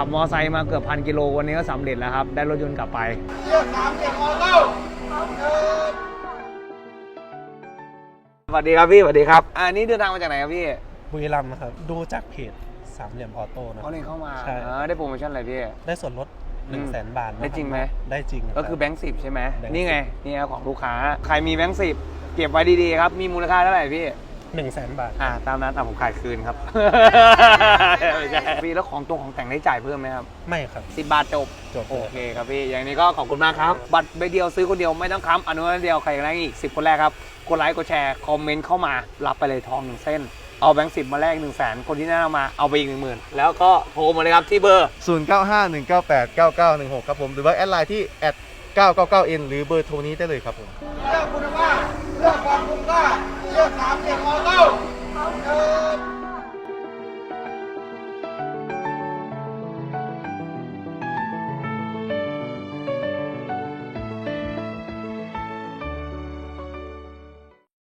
ขับมอไซค์มาเกือบพันกิโลวันนี้ก็สำเร็จแล้วครับ ได้รถยนต์กลับไปสวัสดีครับพี่สวัสดีครับอันนี้เดินทางมาจากไหนครับพี่บุรีรัมย์นะครับ ดูจากเพจสามเหลี่ยมออโต้นะคเขารับเล่นเข้ามาใช่อ่าได้โปรโมชั่นอะไรพี่ ได้ส่วนลด1นึ่งแสนบาทนะคบได้จริงไหม ได้จริงก็คือแบงค์สิบใช่ไหมแบงค์10นี่ไงนี่ครับของลูกค้า ใครมีแบงค์สิบเก็บไว้ดีๆครับ มีมูลค่าเท่าไหร่พี่ หนึ่งแสนบาท อ่าตามนั้นอะผมขายคืนครับ ไม่ใช่พี่แล้วของตรงของแต่งได้จ่ายเพิ่มไหมครับไม่ครับ สิบบาทจบ จบโอเคครับพี่ อย่างนี้ก็ขอบคุณมากครับ บัตรใบเดียวซื้อคนเดียวไม่ต้องค้ำอนุญาตเดียวใครอยากได้อีก 10 คนแรกครับ กดไลค์กดแชร์คอมเมนต์เข้ามา รับไปเลยทองหนึ่งเส้น เอาแบงค์สิบมาแลกหนึ่งแสนคนที่แนะนำมาเอาไปอีกหนึ่งหมื่นแล้วก็โทรมาเลยครับที่เบอร์ 0951989916 ครับผม หรือว่าแอดไลน์ที่ 999n หรือเบอร์โทรนี้ได้เลยครับผม เลือกคุณภาพเลือกความคุ้มค่าเลือกสาม